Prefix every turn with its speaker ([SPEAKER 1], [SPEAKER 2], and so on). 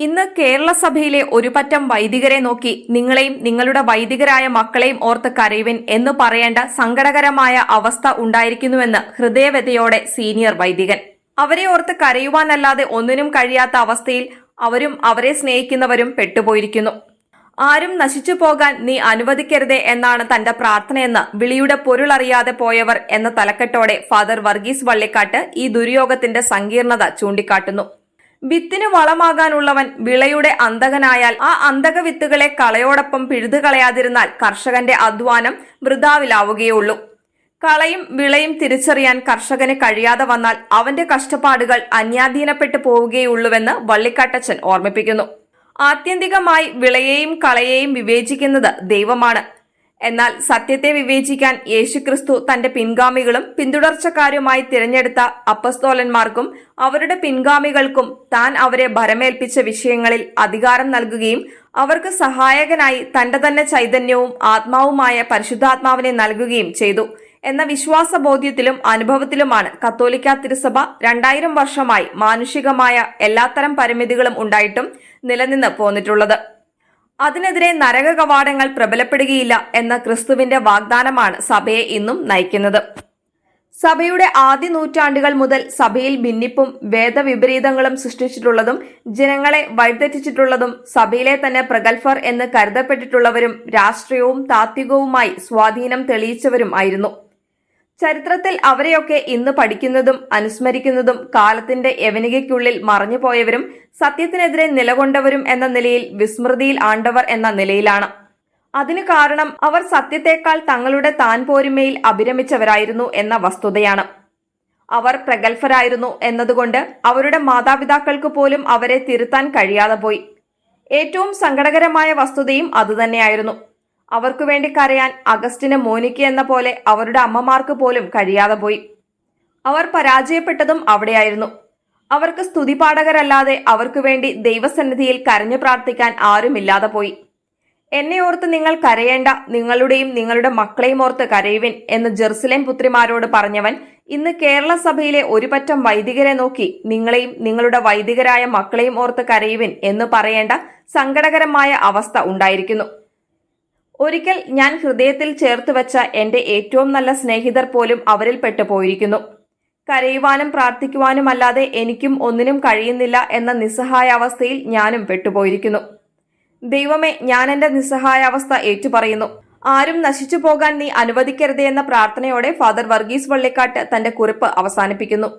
[SPEAKER 1] ഇന്ന് കേരള സഭയിലെ ഒരു പറ്റം വൈദികരെ നോക്കി നിങ്ങളെയും നിങ്ങളുടെ വൈദികരായ മക്കളെയും ഓർത്ത് കരയുവിൻ എന്ന് പറയേണ്ട സങ്കടകരമായ അവസ്ഥ ഉണ്ടായിരിക്കുന്നുവെന്ന് ഹൃദയവ്യതയോടെ സീനിയർ വൈദികൻ. അവരെ ഓർത്ത് കരയുവാനല്ലാതെ ഒന്നിനും കഴിയാത്ത അവസ്ഥയിൽ അവരും അവരെ സ്നേഹിക്കുന്നവരും പെട്ടുപോയിരിക്കുന്നു. ആരും നശിച്ചു പോകാൻ നീ അനുവദിക്കരുതേ എന്നാണ് തന്റെ പ്രാർത്ഥനയെന്ന് വിളിയുടെ പൊരുളറിയാതെ പോയവർ എന്ന തലക്കെട്ടോടെ ഫാദർ വർഗീസ് വള്ളിക്കാട്ട് ഈ ദുര്യോഗത്തിന്റെ സങ്കീർണത ചൂണ്ടിക്കാട്ടുന്നു. വിത്തിന് വളമാകാനുള്ളവൻ വിളയുടെ അന്തകനായാൽ ആ അന്തക വിത്തുകളെ കളയോടൊപ്പം പിഴുതു കളയാതിരുന്നാൽ കർഷകന്റെ അധ്വാനം വൃതാവിലാവുകയുള്ളൂ കളയും വിളയും തിരിച്ചറിയാൻ കർഷകന് കഴിയാതെ വന്നാൽ അവന്റെ കഷ്ടപ്പാടുകൾ അന്യാധീനപ്പെട്ടു പോവുകയുള്ളൂവെന്ന് വള്ളിക്കാട്ടച്ചൻ ഓർമ്മിപ്പിക്കുന്നു. ആത്യന്തികമായി വിളയെയും കളയെയും വിവേചിക്കുന്നത് ദൈവമാണ്. എന്നാൽ സത്യത്തെ വിവേചിക്കാൻ യേശുക്രിസ്തു തന്റെ പിൻഗാമികളും പിന്തുടർച്ചക്കാരുമായി തിരഞ്ഞെടുത്ത അപ്പസ്തോലന്മാർക്കും അവരുടെ പിൻഗാമികൾക്കും താൻ അവരെ ഭരമേൽപ്പിച്ച വിഷയങ്ങളിൽ അധികാരം നൽകുകയും അവർക്ക് സഹായകനായി തന്റെ തന്നെ ചൈതന്യവും ആത്മാവുമായ പരിശുദ്ധാത്മാവിനെ നൽകുകയും ചെയ്തു. എന്ന വിശ്വാസ ബോധ്യത്തിലും അനുഭവത്തിലുമാണ് കത്തോലിക്ക തിരുസഭ രണ്ടായിരം വർഷമായി മാനുഷികമായ എല്ലാത്തരം പരിമിതികളും ഉണ്ടായിട്ടും നിലനിന്ന് പോന്നിട്ടുള്ളത്. അതിനെതിരെ നരക കവാടങ്ങൾ പ്രബലപ്പെടുകയില്ല എന്ന ക്രിസ്തുവിന്റെ വാഗ്ദാനമാണ് സഭയെ ഇന്നും നയിക്കുന്നത്. സഭയുടെ ആദ്യ നൂറ്റാണ്ടുകൾ മുതൽ സഭയിൽ ഭിന്നിപ്പും വേദവിപരീതങ്ങളും സൃഷ്ടിച്ചിട്ടുള്ളതും ജനങ്ങളെ വഴിതെറ്റിച്ചിട്ടുള്ളതും സഭയിലെ തന്നെ പ്രഗത്ഭർ എന്ന് കരുതപ്പെട്ടിട്ടുള്ളവരും രാഷ്ട്രീയവും താത്വികവുമായി സ്വാധീനം തെളിയിച്ചവരും ആയിരുന്നു. ചരിത്രത്തിൽ അവരെയൊക്കെ ഇന്ന് പഠിക്കുന്നതും അനുസ്മരിക്കുന്നതും കാലത്തിന്റെ യവനികയ്ക്കുള്ളിൽ മറഞ്ഞുപോയവരും സത്യത്തിനെതിരെ നിലകൊണ്ടവരും എന്ന നിലയിൽ വിസ്മൃതിയിൽ ആണ്ടവർ എന്ന നിലയിലാണ്. അതിനു കാരണം അവർ സത്യത്തെക്കാൾ തങ്ങളുടെ താൻ പോരിമയിൽ അഭിരമിച്ചവരായിരുന്നു എന്ന വസ്തുതയാണ്. അവർ പ്രഗത്ഭരായിരുന്നു എന്നതുകൊണ്ട് അവരുടെ മാതാപിതാക്കൾക്ക് പോലും അവരെ തിരുത്താൻ കഴിയാതെ പോയി. ഏറ്റവും സങ്കടകരമായ വസ്തുതയും അതുതന്നെയായിരുന്നു. അവർക്കു വേണ്ടി കരയാൻ അഗസ്റ്റിന് മോനിക്ക എന്ന പോലെ അവരുടെ അമ്മമാർക്ക് പോലും കഴിയാതെ പോയി. അവർ പരാജയപ്പെട്ടതും അവിടെയായിരുന്നു. അവർക്ക് സ്തുതിപാഠകരല്ലാതെ അവർക്കു വേണ്ടി ദൈവസന്നിധിയിൽ കരഞ്ഞു പ്രാർത്ഥിക്കാൻ ആരുമില്ലാതെ പോയി. എന്നെ ഓർത്ത് നിങ്ങൾ കരയേണ്ട നിങ്ങളുടെയും നിങ്ങളുടെ മക്കളെയും ഓർത്ത് കരയുവിൻ എന്ന് ജെറുസലേം പുത്രിമാരോട് പറഞ്ഞവൻ ഇന്ന് കേരള സഭയിലെ ഒരു പറ്റം വൈദികരെ നോക്കി നിങ്ങളെയും നിങ്ങളുടെ വൈദികരായ മക്കളെയും ഓർത്ത് കരയുവിൻ എന്ന് പറയേണ്ട സങ്കടകരമായ അവസ്ഥ ഉണ്ടായിരിക്കുന്നു. ഒരിക്കൽ ഞാൻ ഹൃദയത്തിൽ ചേർത്ത് വെച്ച എന്റെ ഏറ്റവും നല്ല സ്നേഹിതർ പോലും അവരിൽ പെട്ടു പോയിരിക്കുന്നു കരയുവാനും പ്രാർത്ഥിക്കുവാനുമല്ലാതെ എനിക്കും ഒന്നിനും കഴിയുന്നില്ല എന്ന നിസ്സഹായാവസ്ഥയിൽ ഞാനും പെട്ടുപോയിരിക്കുന്നു. ദൈവമേ ഞാൻ എന്റെ നിസ്സഹായാവസ്ഥ ഏറ്റുപറയുന്നു. ആരും നശിച്ചു പോകാൻ നീ അനുവദിക്കരുതേ എന്ന പ്രാർത്ഥനയോടെ ഫാദർ വർഗീസ് വള്ളിക്കാട്ട് തന്റെ കുറിപ്പ് അവസാനിപ്പിക്കുന്നു.